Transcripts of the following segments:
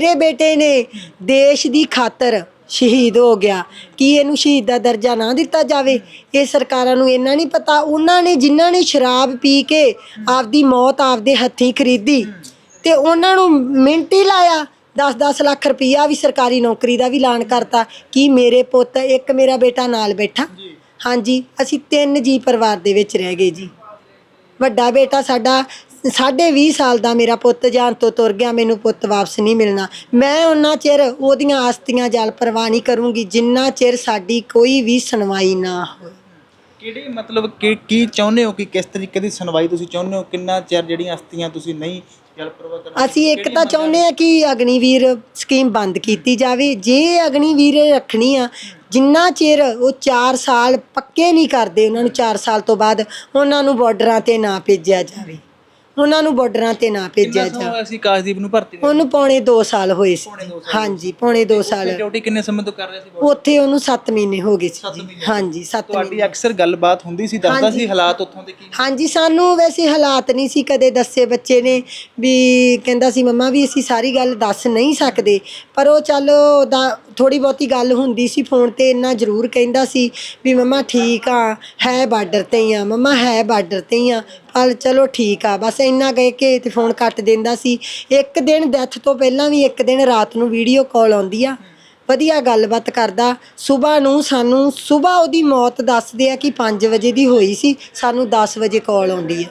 ਮੇਰੇ ਬੇਟੇ ਨੇ ਦੇਸ਼ ਦੀ ਖਾਤਰ ਸ਼ਹੀਦ ਹੋ ਗਿਆ। ਕੀ ਇਹਨੂੰ ਸ਼ਹੀਦ ਦਾ ਦਰਜਾ ਨਾ ਦਿੱਤਾ ਜਾਵੇ? ਇਹ ਸਰਕਾਰਾਂ ਨੂੰ ਇੰਨਾ ਨਹੀਂ ਪਤਾ। ਉਹਨਾਂ ਨੇ ਜਿਨ੍ਹਾਂ ਨੇ ਸ਼ਰਾਬ ਪੀ ਕੇ ਆਪਦੀ ਮੌਤ ਆਪਦੇ ਹੱਥੀਂ ਖਰੀਦੀ ਤੇ ਉਹਨਾਂ ਨੂੰ ਮਿੰਟ ਹੀ ਲਾਇਆ। 10-10 ਲੱਖ ਰੁਪਈਆ ਵੀ ਸਰਕਾਰੀ ਨੌਕਰੀ ਦਾ ਵੀ ਐਲਾਨ ਕਰਤਾ। ਕੀ ਮੇਰੇ ਪੁੱਤ ਇੱਕ ਮੇਰਾ ਬੇਟਾ ਨਾਲ ਬੈਠਾ? ਹਾਂਜੀ, ਅਸੀਂ ਤਿੰਨ ਜੀ ਪਰਿਵਾਰ ਦੇ ਵਿੱਚ ਰਹਿ ਗਏ ਜੀ। ਵੱਡਾ ਬੇਟਾ ਸਾਡਾ ਸਾਢੇ 20 ਸਾਲ ਦਾ ਮੇਰਾ ਪੁੱਤ ਜਾਨ ਤੋਂ ਤੁਰ ਗਿਆ ਮੈਨੂੰ ਪੁੱਤ ਵਾਪਸ ਨਹੀਂ ਮਿਲਣਾ। ਮੈਂ ਉਹਨਾਂ ਚਿਰ ਉਹਦੀਆਂ ਆਸਤੀਆਂ ਜਲ ਪ੍ਰਵਾਹ ਨਹੀਂ ਕਰੂੰਗੀ ਜਿੰਨਾ ਚਿਰ ਸਾਡੀ ਕੋਈ ਵੀ ਸੁਣਵਾਈ ਨਾ ਹੋਵੇ। ਕਿਹੜੀ ਮਤਲਬ ਕਿ ਕੀ ਚਾਹੁੰਦੇ ਹੋ ਕਿ ਕਿਸ ਤਰੀਕੇ ਦੀ ਸੁਣਵਾਈ ਤੁਸੀਂ ਚਾਹੁੰਦੇ ਹੋ? ਕਿੰਨਾ ਚਿਰ ਜਿਹੜੀਆਂ ਅਸਤੀਆਂ ਤੁਸੀਂ ਨਹੀਂ ਜਲ ਪ੍ਰਵਾਹ ਕਰਨਾ ਅਸੀਂ ਇੱਕ ਤਾਂ ਚਾਹੁੰਦੇ ਆ ਕਿ ਅਗਨੀਵੀਰ ਸਕੀਮ ਬੰਦ ਕੀਤੀ ਜਾਵੇ। ਜੇ ਅਗਨੀਵੀਰ ਰੱਖਣੀ ਆ ਜਿੰਨਾ ਚਿਰ ਉਹ 4 ਸਾਲ ਪੱਕੇ ਨਹੀਂ ਕਰਦੇ ਉਹਨਾਂ ਨੂੰ 4 ਸਾਲ ਤੋਂ ਬਾਅਦ ਉਹਨਾਂ ਨੂੰ ਬਾਰਡਰਾਂ ਤੇ ਨਾ ਭੇਜਿਆ ਜਾਵੇ। ਉਹਨਾਂ ਨੂੰ ਬਾਰਡਰਾਂ ਤੇ ਨਾ ਭੇਜਿਆ ਸਮਾਂ ਅਸੀਂ ਕਾਸ਼ਦੀਪ ਨੂੰ ਭਰਤੀ ਉਹਨੂੰ ਪੌਣੇ 2 ਸਾਲ ਹੋਏ ਸੀ। ਹਾਂਜੀ ਪੌਣੇ 2 ਸਾਲ। ਡਿਊਟੀ ਕਿੰਨੇ ਸਮੇਂ ਤੋਂ ਕਰ ਰਹੇ ਸੀ? ਉੱਥੇ ਉਹਨੂੰ 7 ਮਹੀਨੇ ਹੋ ਗਏ ਸੀ। ਜੀ। ਹਾਂਜੀ 7 ਤੁਹਾਡੀ ਅਕਸਰ ਗੱਲਬਾਤ ਹੁੰਦੀ ਸੀ ਦੱਸਦਾ ਸੀ ਹਾਲਾਤ ਉੱਥੋਂ ਦੇ ਕੀ ਹਾਂਜੀ ਸਾਨੂੰ ਵੈਸੇ ਹਾਲਾਤ ਨਹੀਂ ਸੀ ਕਦੇ ਦੱਸੇ ਬੱਚੇ ਨੇ ਵੀ ਕਹਿੰਦਾ ਸੀ ਮੰਮਾ ਵੀ ਅਸੀਂ ਸਾਰੀ ਗੱਲ ਦੱਸ ਨਹੀਂ ਸਕਦੇ। ਪਰ ਉਹ ਚੱਲ ਉਹਦਾ ਥੋੜੀ ਬਹੁਤੀ ਗੱਲ ਹੁੰਦੀ ਸੀ ਫੋਨ ਤੇ ਇੰਨਾ ਜ਼ਰੂਰ ਕਹਿੰਦਾ ਸੀ ਵੀ ਮੰਮਾ ਠੀਕ ਆ ਹੈ ਬਾਰਡਰ ਤੇ ਹੀ ਆ ਮੰਮਾ ਹੈ ਬਾਰਡਰ ਤੇ ਹੀ ਆ। ਪਰ ਚਲੋ ਠੀਕ ਆ, ਬਸ ਇੰਨਾ ਕਹਿ ਕੇ ਤੇ ਫੋਨ ਕੱਟ ਦਿੰਦਾ ਸੀ। ਇੱਕ ਦਿਨ ਡੈਥ ਤੋਂ ਪਹਿਲਾਂ ਵੀ ਇੱਕ ਦਿਨ ਰਾਤ ਨੂੰ ਵੀਡੀਓ ਕਾਲ ਆਉਂਦੀ ਆ। ਵਧੀਆ ਗੱਲਬਾਤ ਕਰਦਾ। ਸਵੇਰ ਨੂੰ ਸਾਨੂੰ ਸਵੇਰ ਉਹਦੀ ਮੌਤ ਦੱਸਦੇ ਆ ਕਿ 5 ਵਜੇ ਦੀ ਹੋਈ ਸੀ, ਸਾਨੂੰ 10 ਵਜੇ ਕਾਲ ਆਉਂਦੀ ਆ।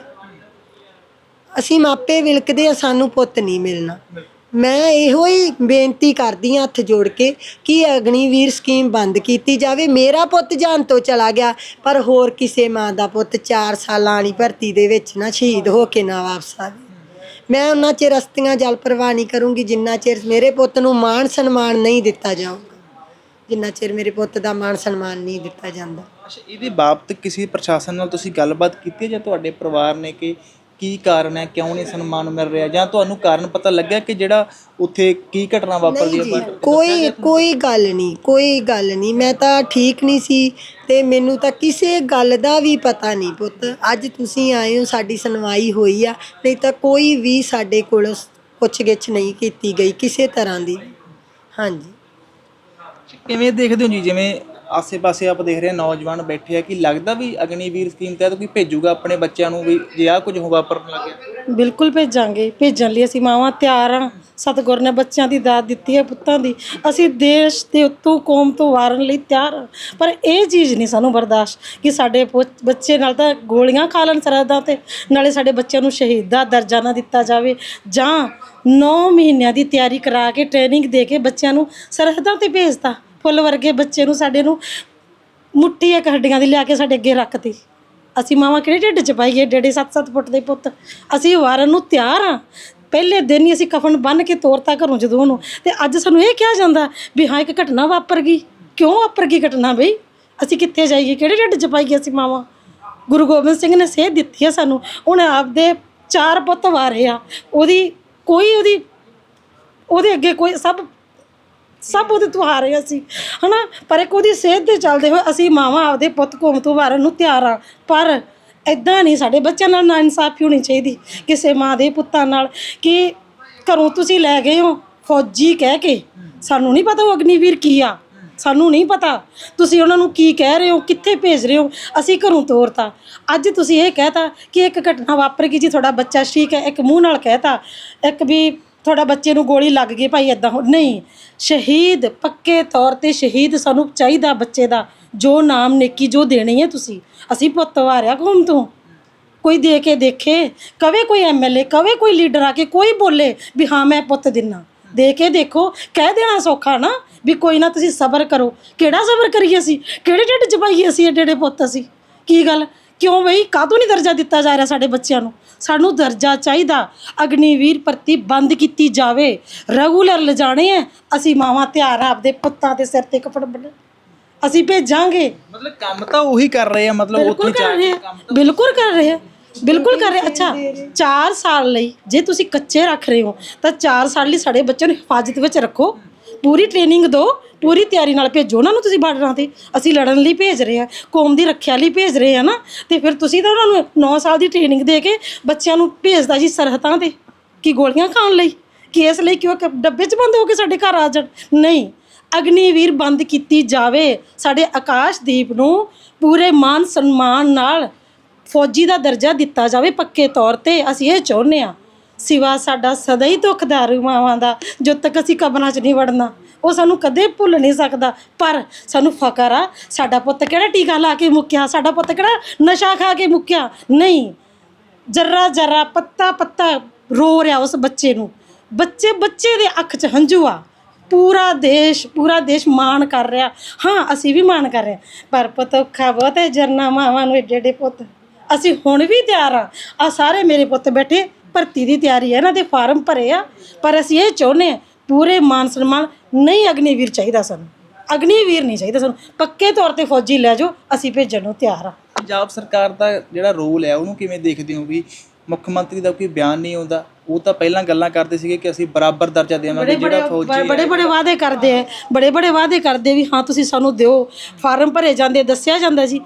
ਅਸੀਂ ਮਾਪੇ ਵਿਲਕਦੇ ਆ, ਸਾਨੂੰ ਪੁੱਤ ਨਹੀਂ ਮਿਲਣਾ। ਮੈਂ ਇਹੋ ਹੀ ਬੇਨਤੀ ਕਰਦੀ ਹਾਂ ਹੱਥ ਜੋੜ ਕੇ ਕਿ ਅਗਨੀਵੀਰ ਸਕੀਮ ਬੰਦ ਕੀਤੀ ਜਾਵੇ। ਮੇਰਾ ਪੁੱਤ ਜਾਨ ਤੋਂ ਚਲਾ ਗਿਆ, ਪਰ ਹੋਰ ਕਿਸੇ ਮਾਂ ਦਾ ਪੁੱਤ 4 ਸਾਲਾਂ ਵਾਲੀ ਭਰਤੀ ਦੇ ਵਿੱਚ ਨਾ ਸ਼ਹੀਦ ਹੋ ਕੇ ਨਾ ਵਾਪਸ ਆਵੇ। ਮੈਂ ਉਹਨਾਂ ਚਿਰ ਰਸਤੀਆਂ ਜਲ ਪ੍ਰਵਾਹ ਨਹੀਂ ਕਰੂੰਗੀ, ਜਿੰਨਾ ਚਿਰ ਮੇਰੇ ਪੁੱਤ ਨੂੰ ਮਾਣ ਸਨਮਾਨ ਨਹੀਂ ਦਿੱਤਾ ਜਾਊਗਾ। ਜਿੰਨਾ ਚਿਰ ਮੇਰੇ ਪੁੱਤ ਦਾ ਮਾਣ ਸਨਮਾਨ ਨਹੀਂ ਦਿੱਤਾ ਜਾਂਦਾ। ਅੱਛਾ, ਇਹਦੇ ਬਾਬਤ ਕਿਸੇ ਪ੍ਰਸ਼ਾਸਨ ਨਾਲ ਤੁਸੀਂ ਗੱਲਬਾਤ ਕੀਤੀ ਹੈ ਜਾਂ ਤੁਹਾਡੇ ਪਰਿਵਾਰ ਨੇ ਕਿ ਕੀ ਕਾਰਨ ਹੈ? ਕਿਉਂ ਨਹੀਂ ਸਨਮਾਨ ਮਿਲ ਰਿਹਾ? ਜਾਂ ਤੁਹਾਨੂੰ ਕਾਰਨ ਪਤਾ ਲੱਗਿਆ ਕਿ ਜਿਹੜਾ ਉੱਥੇ ਕੀ ਘਟਨਾ ਵਾਪਰਦੀ ਹੈ? ਕੋਈ ਕੋਈ ਗੱਲ ਨਹੀਂ ਕੋਈ ਗੱਲ ਨਹੀਂ। ਮੈਂ ਤਾਂ ਠੀਕ ਨਹੀਂ ਸੀ ਤੇ ਮੈਨੂੰ ਤਾਂ ਕਿਸੇ ਗੱਲ ਦਾ ਵੀ ਪਤਾ ਨਹੀਂ ਪੁੱਤ। ਅੱਜ ਤੁਸੀਂ ਆਏ ਹੋ ਸਾਡੀ ਸੁਣਵਾਈ ਹੋਈ ਆ ਨਹੀਂ ਤਾਂ ਕੋਈ ਵੀ ਸਾਡੇ ਕੋਲ ਪੁੱਛਗਿੱਛ ਨਹੀਂ ਕੀਤੀ ਗਈ ਕਿਸੇ ਤਰ੍ਹਾਂ ਦੀ। ਹਾਂਜੀ। ਕਿਵੇਂ ਦੇਖਦੇ ਹੋ ਜੀ? ਜਿਵੇਂ ਆਸੇ-ਪਾਸੇ ਆਪਾਂ ਦੇਖ ਰਹੇ ਹਾਂ ਨੌਜਵਾਨ ਬੈਠੇ ਆ, ਕਿ ਲੱਗਦਾ ਵੀ ਅਗਨੀਵੀਰ ਸਕੀਮ ਤਹਿਤ ਕੋਈ ਭੇਜੂਗਾ ਆਪਣੇ ਬੱਚਿਆਂ ਨੂੰ ਵੀ, ਜੇ ਆ ਕੁਝ ਹੋ ਵਾਪਰਨ ਲੱਗਿਆ ਬਿਲਕੁਲ ਭੇਜਾਂਗੇ, ਭੇਜਣ ਲਈ ਅਸੀਂ ਮਾਵਾਂ ਤਿਆਰ ਹਾਂ ਸਤਿਗੁਰ ਨੇ ਬੱਚਿਆਂ ਦੀ ਦਾਤ ਦਿੱਤੀ ਹੈ ਪੁੱਤਾਂ ਦੀ। ਅਸੀਂ ਦੇਸ਼ ਦੇ ਉੱਤੋਂ, ਕੌਮ ਤੋਂ ਵਾਰਨ ਲਈ ਤਿਆਰ ਹਾਂ ਪਰ ਇਹ ਚੀਜ਼ ਨਹੀਂ ਸਾਨੂੰ ਬਰਦਾਸ਼ਤ, ਕਿ ਸਾਡੇ ਪੁ- ਬੱਚੇ ਨਾਲ ਤਾਂ ਗੋਲੀਆਂ ਖਾ ਲੈਣ ਸਰਹੱਦਾਂ ਤੇ, ਨਾਲੇ ਸਾਡੇ ਬੱਚਿਆਂ ਨੂੰ ਸ਼ਹੀਦਾਂ ਦਾ ਦਰਜਾ ਨਾ ਦਿੱਤਾ ਜਾਵੇ। ਜਾਂ 9 ਮਹੀਨਿਆਂ ਦੀ ਤਿਆਰੀ ਕਰਾ ਕੇ ਟ੍ਰੇਨਿੰਗ ਦੇ ਕੇ ਬੱਚਿਆਂ ਨੂੰ ਸਰਹੱਦਾਂ ਤੇ ਭੇਜਤਾ। ਫੁੱਲ ਵਰਗੇ ਬੱਚੇ ਨੂੰ ਸਾਡੇ ਨੂੰ ਮੁੱਠੀ ਇੱਕ ਹੱਡੀਆਂ ਦੀ ਲਿਆ ਕੇ ਸਾਡੇ ਅੱਗੇ ਰੱਖਤੀ। ਅਸੀਂ ਮਾਵਾਂ ਕਿਹੜੇ ਢਿੱਡ ਚ ਪਾਈਏ? ਡੇਢੇ 7-7 ਫੁੱਟ ਦੇ ਪੁੱਤ। ਅਸੀਂ ਵਾਰਨ ਨੂੰ ਤਿਆਰ ਆ ਪਹਿਲੇ ਦਿਨ ਹੀ ਅਸੀਂ ਕਫਨ ਬੰਨ ਕੇ ਤੋਰਤਾ ਘਰੋਂ ਜਦੋਂ ਉਹਨੂੰ। ਤੇ ਅੱਜ ਸਾਨੂੰ ਇਹ ਕਿਹਾ ਜਾਂਦਾ ਵੀ ਹਾਂ, ਇੱਕ ਘਟਨਾ ਵਾਪਰ ਗਈ। ਕਿਉਂ ਵਾਪਰ ਗਈ ਘਟਨਾ ਬਈ? ਅਸੀਂ ਕਿੱਥੇ ਜਾਈਏ? ਕਿਹੜੇ ਢਿੱਡ ਚ ਪਾਈਏ ਅਸੀਂ ਮਾਵਾਂ? ਗੁਰੂ ਗੋਬਿੰਦ ਸਿੰਘ ਨੇ ਸੇਧ ਦਿੱਤੀ ਹੈ ਸਾਨੂੰ। ਉਹਨੇ ਆਪਦੇ ਚਾਰ ਪੁੱਤ ਵਾਰੇ ਆ। ਉਹਦੀ ਕੋਈ ਉਹਦੀ, ਉਹਦੇ ਅੱਗੇ ਕੋਈ ਸਭ ਸਭ ਉਹਦੇ ਤੋਂ ਹਾਰੇ ਅਸੀਂ, ਹਨਾ? ਪਰ ਇੱਕ ਉਹਦੀ ਸਿਹਤ ਦੇ ਚੱਲਦੇ ਹੋਏ ਅਸੀਂ ਮਾਵਾਂ ਆਪਦੇ ਪੁੱਤ ਕੌਮ ਤੋਂ ਵਾਰਨ ਨੂੰ ਤਿਆਰ ਆ। ਪਰ ਐਦਾਂ ਨਹੀਂ, ਸਾਡੇ ਬੱਚਿਆਂ ਨਾਲ ਨਾ ਇਨਸਾਫੀ ਹੋਣੀ ਚਾਹੀਦੀ, ਕਿਸੇ ਮਾਂ ਦੇ ਪੁੱਤਾਂ ਨਾਲ ਕਿ ਘਰੋਂ ਤੁਸੀਂ ਲੈ ਗਏ ਹੋ, ਫੌਜੀ ਕਹਿ ਕੇ। ਸਾਨੂੰ ਨਹੀਂ ਪਤਾ ਉਹ ਅਗਨੀਵੀਰ ਕੀ ਆ। ਸਾਨੂੰ ਨਹੀਂ ਪਤਾ ਤੁਸੀਂ ਉਹਨਾਂ ਨੂੰ ਕੀ ਕਹਿ ਰਹੇ ਹੋ, ਕਿੱਥੇ ਭੇਜ ਰਹੇ ਹੋ, ਅਸੀਂ ਘਰੋਂ ਤੋਰਤਾ। ਅੱਜ ਤੁਸੀਂ ਇਹ ਕਹਿਤਾ ਕਿ ਇੱਕ ਘਟਨਾ ਵਾਪਰ ਗਈ ਜੀ, ਤੁਹਾਡਾ ਬੱਚਾ ਠੀਕ ਹੈ, ਇੱਕ ਮੂੰਹ ਨਾਲ ਕਹਿਤਾ, ਇੱਕ ਵੀ ਤੁਹਾਡਾ ਬੱਚੇ ਨੂੰ ਗੋਲੀ ਲੱਗ ਗਈ ਭਾਈ ਇਦਾਂ ਨਹੀਂ। ਸ਼ਹੀਦ, ਪੱਕੇ ਤੌਰ ਤੇ ਸ਼ਹੀਦ ਸਾਨੂੰ ਚਾਹੀਦਾ ਬੱਚੇ ਦਾ। ਜੋ ਨਾਮ ਨੇਕੀ ਜੋ ਦੇਣੀ ਹੈ ਤੁਸੀਂ। ਅਸੀਂ ਪੁੱਤ ਵਾਰਿਆ ਘੁੰਮ ਤੋਂ। ਕੋਈ ਦੇ ਕੇ ਦੇਖੇ, ਕਵੇ ਕੋਈ ਐਮਐਲਏ ਕਵੇ ਕੋਈ ਲੀਡਰ ਆ ਕੇ ਕੋਈ ਬੋਲੇ ਵੀ ਹਾਂ ਮੈਂ ਪੁੱਤ ਦਿਨਾ। ਦੇ ਕੇ ਦੇਖੋ, ਕਹਿ ਦੇਣਾ ਸੌਖਾ ਨਾ ਵੀ ਕੋਈ ਨਾ ਤੁਸੀਂ ਸਬਰ ਕਰੋ। ਕਿਹੜਾ ਸਬਰ ਕਰੀਏ ਅਸੀਂ? ਕਿਹੜੇ ਢਿੱਡ ਚ ਪਾਈਏ ਅਸੀਂ ਏਡੇ ਏਡੇ ਪੁੱਤ ਅਸੀਂ? ਕੀ ਗੱਲ? ਕਿਉਂ ਬਈ? ਕਾਹਤੋਂ ਨਹੀਂ ਦਰਜਾ ਦਿੱਤਾ ਜਾ ਰਿਹਾ ਸਾਡੇ ਬੱਚਿਆਂ ਨੂੰ? ਸਾਨੂੰ ਦਰਜਾ ਚਾਹੀਦਾ। ਅਗਨੀਵੀਰ ਭਰਤੀ ਬੰਦ ਕੀਤੀ ਜਾਵੇ। ਰੈਗੂਲਰ ਲਿਜਾਣੇ ਆ ਅਸੀਂ ਮਾਵਾਂ ਤਿਆਰ ਆ ਆਪਦੇ ਪੁੱਤਾਂ ਦੇ ਸਿਰ ਤੇ ਕੱਪੜ ਬੰਨ ਅਸੀਂ ਭੇਜਾਂਗੇ। ਮਤਲਬ ਕੰਮ ਤਾਂ ਉਹੀ ਕਰ ਰਹੇ ਆ ਮਤਲਬ ਉੱਥੇ ਬਿਲਕੁਲ ਕਰ ਰਹੇ ਆ। ਬਿਲਕੁਲ ਕਰ ਰਹੇ ਆ। ਬਿਲਕੁਲ ਕਰ ਰਹੇ। ਅੱਛਾ 4 ਸਾਲ ਲਈ ਜੇ ਤੁਸੀਂ ਕੱਚੇ ਰੱਖ ਰਹੇ ਹੋ ਤਾਂ 4 ਸਾਲ ਲਈ ਸਾਡੇ ਬੱਚਿਆਂ ਨੂੰ ਹਿਫਾਜ਼ਤ ਵਿੱਚ ਰੱਖੋ। ਪੂਰੀ ਟ੍ਰੇਨਿੰਗ ਦਿਓ, ਪੂਰੀ ਤਿਆਰੀ ਨਾਲ ਭੇਜੋ ਉਹਨਾਂ ਨੂੰ ਤੁਸੀਂ ਬਾਰਡਰਾਂ ਤੇ। ਅਸੀਂ ਲੜਨ ਲਈ ਭੇਜ ਰਹੇ ਆ ਕੌਮ ਦੀ ਰੱਖਿਆ ਲਈ ਭੇਜ ਰਹੇ ਆ ਨਾ। ਤੇ ਫਿਰ ਤੁਸੀਂ ਤਾਂ ਉਹਨਾਂ ਨੂੰ 9 ਸਾਲ ਦੀ ਟ੍ਰੇਨਿੰਗ ਦੇ ਕੇ ਬੱਚਿਆਂ ਨੂੰ ਭੇਜਦਾ ਜੀ ਸਰਹੱਦਾਂ ਤੇ, ਕੀ ਗੋਲੀਆਂ ਖਾਣ ਲਈ। ਕਿ ਇਸ ਲਈ ਕਿਉਂ ਡੱਬੇ 'ਚ ਬੰਦ ਹੋ ਕੇ ਸਾਡੇ ਘਰ ਆ ਜਾਣ। ਨਹੀਂ, ਅਗਨੀਵੀਰ ਬੰਦ ਕੀਤੀ ਜਾਵੇ। ਸਾਡੇ ਆਕਾਸ਼ਦੀਪ ਨੂੰ ਪੂਰੇ ਮਾਨ ਸਨਮਾਨ ਨਾਲ ਫੌਜੀ ਦਾ ਦਰਜਾ ਦਿੱਤਾ ਜਾਵੇ ਪੱਕੇ ਤੌਰ ਤੇ। ਅਸੀਂ ਇਹ ਚਾਹੁੰਦੇ ਆ ਸਿਵਾ ਸਾਡਾ ਸਦਾ ਹੀ ਦੁੱਖਦਾਰ ਮਾਵਾਂ ਦਾ, ਜਦ ਤੱਕ ਅਸੀਂ ਕਬਰਾਂ 'ਚ ਨਹੀਂ ਵੜਨਾ। ਉਹ ਸਾਨੂੰ ਕਦੇ ਭੁੱਲ ਨਹੀਂ ਸਕਦਾ। ਪਰ ਸਾਨੂੰ ਫਕਰ ਆ, ਸਾਡਾ ਪੁੱਤ ਕਿਹੜਾ ਟੀਕਾ ਲਾ ਕੇ ਮੁੱਕਿਆ? ਸਾਡਾ ਪੁੱਤ ਕਿਹੜਾ ਨਸ਼ਾ ਖਾ ਕੇ ਮੁੱਕਿਆ? ਨਹੀਂ। ਜਰਾ ਜਰਾ ਪੱਤਾ ਪੱਤਾ ਰੋ ਰਿਹਾ ਉਸ ਬੱਚੇ ਨੂੰ। ਬੱਚੇ ਬੱਚੇ ਦੇ ਅੱਖ 'ਚ ਹੰਝੂ ਆ। ਪੂਰਾ ਦੇਸ਼ ਪੂਰਾ ਦੇਸ਼ ਮਾਣ ਕਰ ਰਿਹਾ। ਹਾਂ, ਅਸੀਂ ਵੀ ਮਾਣ ਕਰ ਰਹੇ ਹਾਂ। ਪਰ ਪੁੱਤ ਔਖਾ ਬਹੁਤ ਹੈ ਜਰਨਾ ਮਾਵਾਂ ਨੂੰ ਏਡੇ ਏਡੇ ਪੁੱਤ। ਅਸੀਂ ਹੁਣ ਵੀ ਤਿਆਰ ਆ ਆ ਸਾਰੇ ਮੇਰੇ ਪੁੱਤ ਬੈਠੇ। ਭਰਤੀ ਦੀ ਤਿਆਰੀ ਹੈ ਇਹਨਾਂ ਦੇ ਫਾਰਮ ਭਰੇ ਆ ਪਰ ਅਸੀਂ ਇਹ ਚਾਹੁੰਦੇ ਹਾਂ ਪੂਰੇ ਮਾਨ ਸਨਮਾਨ ਨਹੀਂ ਅਗਨੀਵੀਰ ਚਾਹੀਦਾ ਸਾਨੂੰ। ਅਗਨੀਵੀਰ ਨਹੀਂ ਚਾਹੀਦਾ ਸਾਨੂੰ। ਪੱਕੇ ਤੌਰ ਤੇ ਫੌਜੀ ਲੈ ਜਾਓ ਅਸੀਂ ਭੇਜਣ ਨੂੰ ਤਿਆਰ ਆ। ਪੰਜਾਬ ਸਰਕਾਰ ਦਾ ਜਿਹੜਾ ਰੋਲ ਹੈ ਉਹਨੂੰ ਕਿਵੇਂ ਦੇਖਦੇ ਹੋ ਵੀ ਮੁੱਖ ਮੰਤਰੀ ਦਾ ਕੋਈ ਬਿਆਨ ਨਹੀਂ ਆਉਂਦਾ? ਉਹ ਤਾਂ ਪਹਿਲਾਂ ਗੱਲਾਂ ਕਰਦੇ ਸੀਗੇ ਕਿ ਅਸੀਂ ਬਰਾਬਰ ਦਰਜਾ ਦੇਵਾਂਗੇ ਜਿਹੜਾ ਫੌਜੀ ਬੜੇ ਬੜੇ ਵਾਅਦੇ ਕਰਦੇ ਆ ਬੜੇ ਬੜੇ ਵਾਅਦੇ ਕਰਦੇ ਵੀ ਹਾਂ ਤੁਸੀਂ ਸਾਨੂੰ ਦਿਓ। ਫਾਰਮ ਭਰੇ ਜਾਂਦੇ ਦੱਸਿਆ ਜਾਂਦਾ ਜੀ।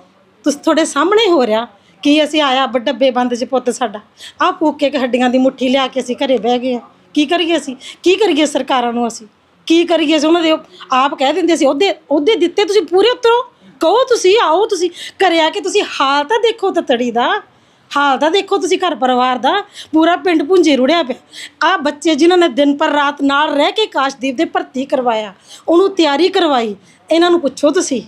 ਤੁਸੀਂ ਤੁਹਾਡੇ ਸਾਹਮਣੇ ਹੋ ਰਿਹਾ। ਕੀ ਅਸੀਂ ਆਇਆ ਡੱਬੇ ਬੰਦ ਚ ਪੁੱਤ ਸਾਡਾ? ਆਹ ਫੂਕੇ ਕੇ ਹੱਡੀਆਂ ਦੀ ਮੁੱਠੀ ਲਿਆ ਕੇ ਅਸੀਂ ਘਰੇ ਬਹਿ ਗਏ ਆ। ਕੀ ਕਰੀਏ ਅਸੀਂ? ਕੀ ਕਰੀਏ ਸਰਕਾਰਾਂ ਨੂੰ ਅਸੀਂ? ਕੀ ਕਰੀਏ ਅਸੀਂ? ਉਹਨਾਂ ਦੇ ਆਪ ਕਹਿ ਦਿੰਦੇ ਸੀ, ਉਹਦੇ ਉਹਦੇ ਦਿੱਤੇ ਤੁਸੀਂ ਪੂਰੇ ਉਤਰੋ। ਕਹੋ ਤੁਸੀਂ, ਆਓ ਤੁਸੀਂ। ਘਰੇ ਆ ਕੇ ਤੁਸੀਂ ਹਾਲ ਤਾਂ ਦੇਖੋ ਤਤੜੀ ਦਾ। ਹਾਲ ਤਾਂ ਦੇਖੋ ਤੁਸੀਂ ਘਰ ਪਰਿਵਾਰ ਦਾ। ਪੂਰਾ ਪਿੰਡ ਪੁੰਜੇ ਰੁੜਿਆ ਪਿਆ। ਆ ਬੱਚੇ ਜਿਨ੍ਹਾਂ ਨੇ ਦਿਨ ਪਰ ਰਾਤ ਨਾਲ ਰਹਿ ਕੇ ਕਾਸ਼ਦੀਪ ਦੇ ਭਰਤੀ ਕਰਵਾਇਆ, ਉਹਨੂੰ ਤਿਆਰੀ ਕਰਵਾਈ। ਇਹਨਾਂ ਨੂੰ ਪੁੱਛੋ ਤੁਸੀਂ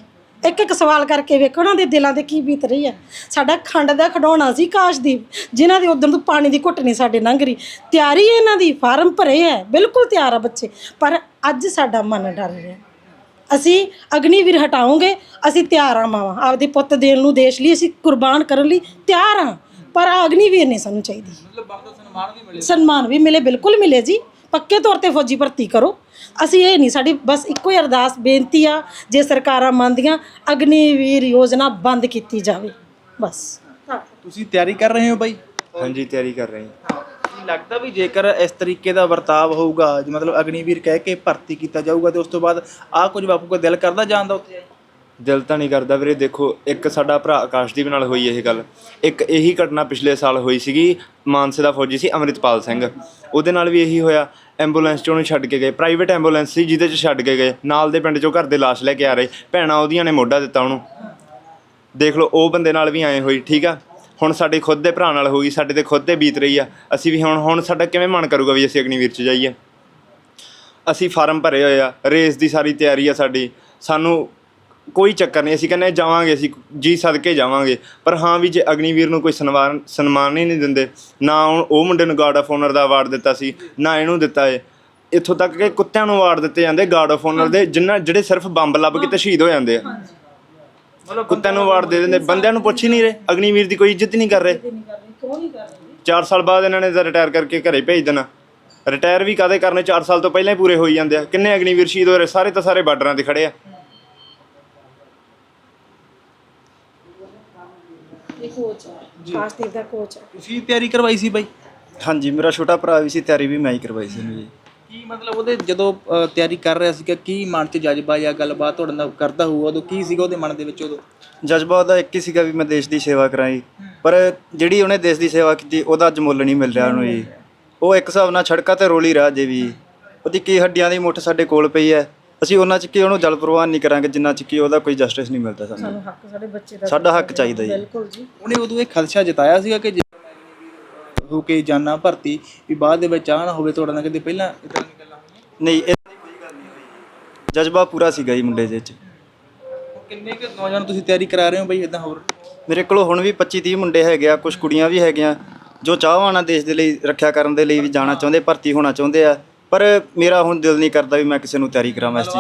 ਇੱਕ ਇੱਕ ਸਵਾਲ ਕਰਕੇ ਵੇਖੋ ਉਹਨਾਂ ਦੇ ਦਿਲਾਂ ਤੇ ਕੀ ਬੀਤ ਰਹੀ ਹੈ ਸਾਡਾ ਖੰਡ ਦਾ ਖਡਾਉਣਾ ਸੀ ਕਾਸ਼ਦੀਪ ਜਿਨ੍ਹਾਂ ਦੇ ਉਦੋਂ ਤੋਂ ਪਾਣੀ ਦੀ ਘੁੱਟ ਨਹੀਂ ਸਾਡੇ ਲੰਘ ਰਹੀ। ਤਿਆਰੀ ਇਹਨਾਂ ਦੀ ਫਾਰਮ ਭਰੇ ਹੈ ਬਿਲਕੁਲ ਤਿਆਰ ਆ ਬੱਚੇ। ਪਰ ਅੱਜ ਸਾਡਾ ਮਨ ਡਰ ਰਿਹਾ। ਅਸੀਂ ਅਗਨੀਵੀਰ ਹਟਾਉਂਗੇ ਅਸੀਂ ਤਿਆਰ ਆ ਮਾਵਾਂ। ਆਪਦੇ ਪੁੱਤ ਦੇਣ ਨੂੰ ਦੇਸ਼ ਲਈ ਅਸੀਂ ਕੁਰਬਾਨ ਕਰਨ ਲਈ ਤਿਆਰ ਆ। ਪਰ ਅਗਨੀਵੀਰ ਨਹੀਂ ਸਾਨੂੰ ਚਾਹੀਦੀ। ਮਤਲਬ ਬਾਕੀ ਸਨਮਾਨ ਵੀ ਮਿਲੇ। ਸਨਮਾਨ ਵੀ ਮਿਲੇ ਬਿਲਕੁਲ ਮਿਲੇ ਜੀ। ਪੱਕੇ ਤੌਰ ਤੇ ਫੌਜੀ ਭਰਤੀ ਕਰੋ। ਅਸੀਂ ਇਹ ਨਹੀਂ ਸਾਡੀ ਬਸ ਇੱਕੋ ਹੀ ਅਰਦਾਸ ਬੇਨਤੀ ਆ ਜੇ ਸਰਕਾਰਾਂ ਮੰਨਦੀਆਂ ਅਗਨੀਵੀਰ ਯੋਜਨਾ ਬੰਦ ਕੀਤੀ ਜਾਵੇ। ਬਸ। ਤੁਸੀਂ ਤਿਆਰੀ ਕਰ ਰਹੇ ਹੋ ਬਾਈ? ਹਾਂਜੀ ਤਿਆਰੀ ਕਰ ਰਹੇ ਹਾਂ। ਲੱਗਦਾ ਵੀ ਜੇਕਰ ਇਸ ਤਰੀਕੇ ਦਾ ਵਰਤਾਵ ਹੋਊਗਾ ਜੀ ਮਤਲਬ ਅਗਨੀਵੀਰ ਕਹਿ ਕੇ ਭਰਤੀ ਕੀਤਾ ਜਾਊਗਾ ਤੇ ਉਸ ਤੋਂ ਬਾਅਦ ਆਹ ਕੁਝ ਬਾਪੂ ਕੋ ਦਿਲ ਕਰਦਾ ਜਾਣ ਦਾ ਉੱਥੇ? ਦਿਲ ਤਾਂ ਨਹੀਂ ਕਰਦਾ ਵੀਰੇ, ਦੇਖੋ, ਇੱਕ ਸਾਡਾ ਭਰਾ ਆਕਾਸ਼ਦੀਪ ਨਾਲ ਹੋਈ ਇਹ ਗੱਲ। ਇੱਕ ਇਹੀ ਘਟਨਾ ਪਿਛਲੇ ਸਾਲ ਹੋਈ ਸੀਗੀ, ਮਾਨਸੇ ਦਾ ਫੌਜੀ ਸੀ ਅਮਰਿਤਪਾਲ ਸਿੰਘ। ਉਹਦੇ ਨਾਲ ਵੀ ਇਹੀ ਹੋਇਆ, ਐਂਬੂਲੈਂਸ 'ਚੋਂ ਉਹਨੂੰ ਛੱਡ ਕੇ ਗਏ। ਪ੍ਰਾਈਵੇਟ ਐਂਬੂਲੈਂਸ ਸੀ, ਜਿਹਦੇ 'ਚ ਛੱਡ ਕੇ ਗਏ। ਨਾਲ ਦੇ ਪਿੰਡ 'ਚੋਂ ਘਰ ਦੇ ਲਾਸ਼ ਲੈ ਕੇ ਆ ਰਹੇ। ਭੈਣਾਂ ਉਹਦੀਆਂ ਨੇ ਮੋਢਾ ਦਿੱਤਾ ਉਹਨੂੰ। ਦੇਖ ਲਓ, ਉਹ ਬੰਦੇ ਨਾਲ ਵੀ ਆਏ ਹੋਈ, ਠੀਕ ਆ? ਹੁਣ ਸਾਡੇ ਖੁਦ ਦੇ ਭਰਾ ਨਾਲ ਹੋਈ, ਸਾਡੇ ਤੇ ਖੁਦ ਤੇ ਬੀਤ ਰਹੀ ਆ। ਅਸੀਂ ਵੀ ਹੁਣ ਹੁਣ ਸਾਡਾ ਕਿਵੇਂ ਮਨ ਕਰੂਗਾ ਵੀ ਅਸੀਂ ਅਗਨੀਵੀਰ 'ਚ ਜਾਈਏ? ਅਸੀਂ ਫਾਰਮ ਭਰੇ ਹੋਏ ਆ, ਰੇਸ ਦੀ ਸਾਰੀ ਤਿਆਰੀ ਆ ਸਾਡੀ। ਸਾਨੂੰ ਕੋਈ ਚੱਕਰ ਨਹੀਂ। ਅਸੀਂ ਕਹਿੰਦੇ ਜਾਵਾਂਗੇ ਅਸੀਂ ਜੀ ਸਦਕੇ ਜਾਵਾਂਗੇ। ਪਰ ਹਾਂ ਵੀ ਜੇ ਅਗਨੀਵੀਰ ਨੂੰ ਕੋਈ ਸਨਮਾਨ ਸਨਮਾਨ ਹੀ ਨਹੀਂ ਦਿੰਦੇ ਨਾ ਉਹ ਉਹ ਮੁੰਡੇ ਨੂੰ ਗਾਰਡ ਆਫ ਆਨਰ ਦਾ ਅਵਾਰਡ ਦਿੱਤਾ ਸੀ ਨਾ ਇਹਨੂੰ ਦਿੱਤਾ ਏ ਇੱਥੋਂ ਤੱਕ ਕਿ ਕੁੱਤਿਆਂ ਨੂੰ ਅਵਾਰਡ ਦਿੱਤੇ ਜਾਂਦੇ ਗਾਰਡ ਆਫ ਆਨਰ ਦੇ ਜਿਨ੍ਹਾਂ ਜਿਹੜੇ ਸਿਰਫ ਬੰਬ ਲੱਭ ਕੇ ਤੇ ਸ਼ਹੀਦ ਹੋ ਜਾਂਦੇ ਆ। ਕੁੱਤਿਆਂ ਨੂੰ ਅਵਾਰਡ ਦੇ ਦਿੰਦੇ ਬੰਦਿਆਂ ਨੂੰ ਪੁੱਛ ਹੀ ਨਹੀਂ ਰਹੇ। ਅਗਨੀਵੀਰ ਦੀ ਕੋਈ ਇੱਜ਼ਤ ਹੀ ਨਹੀਂ ਕਰ ਰਹੇ 4 ਸਾਲ ਬਾਅਦ ਇਹਨਾਂ ਨੇ ਤਾਂ ਰਿਟਾਇਰ ਕਰਕੇ ਘਰੇ ਭੇਜ ਦੇਣਾ। ਰਿਟਾਇਰ ਵੀ ਕਾਦੇ ਕਰਨੇ? 4 ਸਾਲ ਤੋਂ ਪਹਿਲਾਂ ਹੀ ਪੂਰੇ ਹੋਈ ਜਾਂਦੇ ਆ। ਕਿੰਨੇ ਅਗਨੀਵੀਰ ਸ਼ਹੀਦ ਹੋਏ? ਸਾਰੇ ਤਾਂ ਸਾਰੇ ਬਾਰਡਰਾਂ ਤੇ ਖੜੇ ਆ। ਇਹ ਕੋਚ ਆ। ਕਾਸ਼ਦੀਪ ਦਾ ਕੋਚ ਆ। ਤੁਸੀਂ ਤਿਆਰੀ ਕਰਵਾਈ ਸੀ ਬਾਈ? ਹਾਂਜੀ ਮੇਰਾ ਛੋਟਾ ਭਰਾ ਵੀ ਸੀ ਤਿਆਰੀ ਵੀ ਮੈਂ ਹੀ ਕਰਵਾਈ ਸੀ ਇਹਨੂੰ ਜੀ। ਕੀ ਮਤਲਬ ਉਹਦੇ ਜਦੋਂ ਅ, ਤਿਆਰੀ ਕਰ ਰਿਹਾ ਸੀਗਾ ਕੀ ਮਨ 'ਚ ਜਜ਼ਬਾ ਜਾਂ ਗੱਲਬਾਤ ਤੁਹਾਡੇ ਨਾਲ ਕਰਦਾ ਹੋਊਗਾ ਉਦੋਂ ਕੀ ਸੀਗਾ ਉਹਦੇ ਮਨ ਦੇ ਵਿੱਚ ਉਦੋਂ? ਜਜ਼ਬਾ ਉਹਦਾ ਇੱਕ ਹੀ ਸੀਗਾ ਵੀ ਮੈਂ ਦੇਸ਼ ਦੀ ਸੇਵਾ ਕਰਾਂ ਜੀ। ਪਰ ਜਿਹੜੀ ਉਹਨੇ ਦੇਸ਼ ਦੀ ਸੇਵਾ ਕੀਤੀ ਉਹਦਾ ਅੱਜ ਮੁੱਲ ਨਹੀਂ ਮਿਲ ਰਿਹਾ ਉਹਨੂੰ ਜੀ। ਉਹ ਇੱਕ ਹਿਸਾਬ ਨਾਲ ਛੜਕਾ ਤੇ ਰੋਲੀ ਰਿਹਾ ਜੇ ਵੀ। ਉਹਦੀ ਕੀ ਹੱਡੀਆਂ ਦੀ ਮੁੱਠ ਸਾਡੇ ਕੋਲ ਪਈ ਹੈ। ਅਸੀਂ ਉਹਨਾਂ ਚ ਕੀ ਉਹਨੂੰ ਜਲ ਪ੍ਰਵਾਨ ਨਹੀਂ ਕਰਾਂਗੇ ਜਿੰਨਾ ਚ ਕੀ ਉਹਦਾ ਕੋਈ ਜਸਟਿਸ ਨਹੀਂ ਮਿਲਦਾ ਸਾਨੂੰ। ਹੱਕ ਸਾਡੇ ਬੱਚੇ ਦਾ ਸਾਡਾ ਹੱਕ ਚਾਹੀਦਾ ਜੀ। ਬਿਲਕੁਲ ਜੀ। ਉਹਨੇ ਉਦੋਂ ਇਹ ਖਦਸ਼ਾ ਜਤਾਇਆ ਸੀਗਾ ਕਿ ਜੇ ਹੋ ਕੇ ਜਾਣਾ ਭਰਤੀ ਵੀ ਬਾਅਦ ਦੇ ਵਿੱਚ ਆ ਨਾ ਹੋਵੇ ਤੁਹਾਡਾ ਨਾਲ ਕਿਤੇ ਪਹਿਲਾਂ ਇਦਾਂ ਦੀ ਗੱਲਾਂ ਹੋਈਆਂ? ਨਹੀਂ ਇਹ ਕੋਈ ਗੱਲ ਨਹੀਂ ਹੋਈ। ਜਜ਼ਬਾ ਪੂਰਾ ਸੀਗਾ ਜੀ ਮੁੰਡੇ ਦੇ ਚ ਕਿੰਨੇ ਕੁ ਨੌਜਵਾਨ ਤੁਸੀਂ ਤਿਆਰੀ ਕਰਾ ਰਹੇ ਹੋ ਬਈ ਇਦਾਂ ਹੋਰ? ਮੇਰੇ ਕੋਲ ਹੁਣ ਵੀ 25 30 ਮੁੰਡੇ ਹੈਗੇ ਆ ਕੁਝ ਕੁੜੀਆਂ ਵੀ ਹੈਗੀਆਂ ਜੋ ਚਾਹਵਾਨ ਦੇਸ਼ ਦੇ ਲਈ ਰੱਖਿਆ ਕਰਨ ਦੇ ਲਈ ਵੀ ਜਾਣਾ ਚਾਹੁੰਦੇ ਭਰਤੀ ਹੋਣਾ ਚਾਹੁੰਦੇ ਆ। ਪਰ ਮੇਰਾ ਹੁਣ ਦਿਲ ਨਹੀਂ ਕਰਦਾ ਵੀ ਮੈਂ ਕਿਸੇ ਨੂੰ ਤਿਆਰੀ ਕਰਾਵਾਂ ਇਸ ਚੀਜ਼